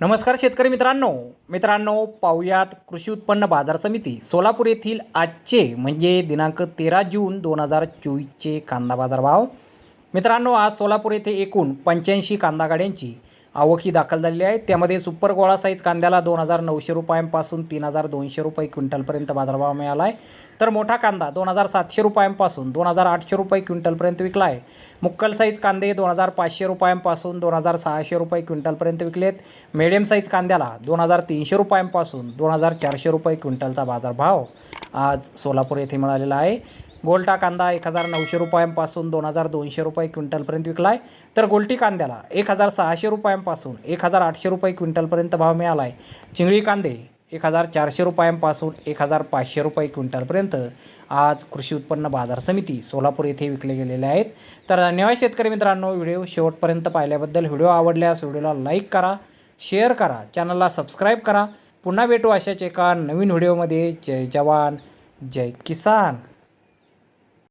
नमस्कार शेतकरी मित्रांनो. मित्रांनो पाहुयात कृषी उत्पन्न बाजार समिती सोलापूर येथील आजचे म्हणजे दिनांक तेरा जून दोन हजार चोवीसचे कांदा बाजार भाव मित्रांनो आज सोलापूर येथे एकूण पंच्याऐंशी कांदा गाड्यांची आवक ही दाखल झालेली आहे. त्यामध्ये सुपर गोळा साईज कांद्याला दोन हजार नऊशे रुपयांपासून तीन हजार दोनशे रुपये क्विंटलपर्यंत बाजारभाव मिळाला आहे तर मोठा कांदा दोन हजार सातशे रुपयांपासून दोन हजार आठशे रुपये क्विंटलपर्यंत विकला आहे मुक्कल साईज कांदे दोन हजार पाचशे रुपयांपासून दोन हजार सहाशे रुपये क्विंटलपर्यंत विकलेत. मिडियम साईज कांद्याला दोन हजार तीनशे रुपयांपासून दोन हजार चारशे रुपये क्विंटलचा बाजारभाव आज सोलापूर येथे मिळालेला आहे. गोल्टा कांदा एक हजार नऊशे रुपयांपासून दोन हजार दोनशे रुपये क्विंटलपर्यंत विकला आहे तर गोल्टी कांद्याला एक हजार सहाशे रुपयांपासून एक हजार आठशे रुपये क्विंटलपर्यंत भाव मिळाला आहे चिंगळी कांदे एक हजार चारशे रुपयांपासून एक हजार पाचशे रुपये क्विंटलपर्यंत. आज कृषी उत्पन्न बाजार समिती सोलापूर येथे विकले गेलेले आहेत. तर धन्यवाद शेतकरी मित्रांनो व्हिडिओ शेवटपर्यंत पाहिल्याबद्दल व्हिडिओ आवडल्यास व्हिडिओला लाईक करा शेअर करा चॅनलला सबस्क्राईब करा. पुन्हा भेटू अशाच एका नवीन व्हिडिओमध्ये. जय जवान जय किसान.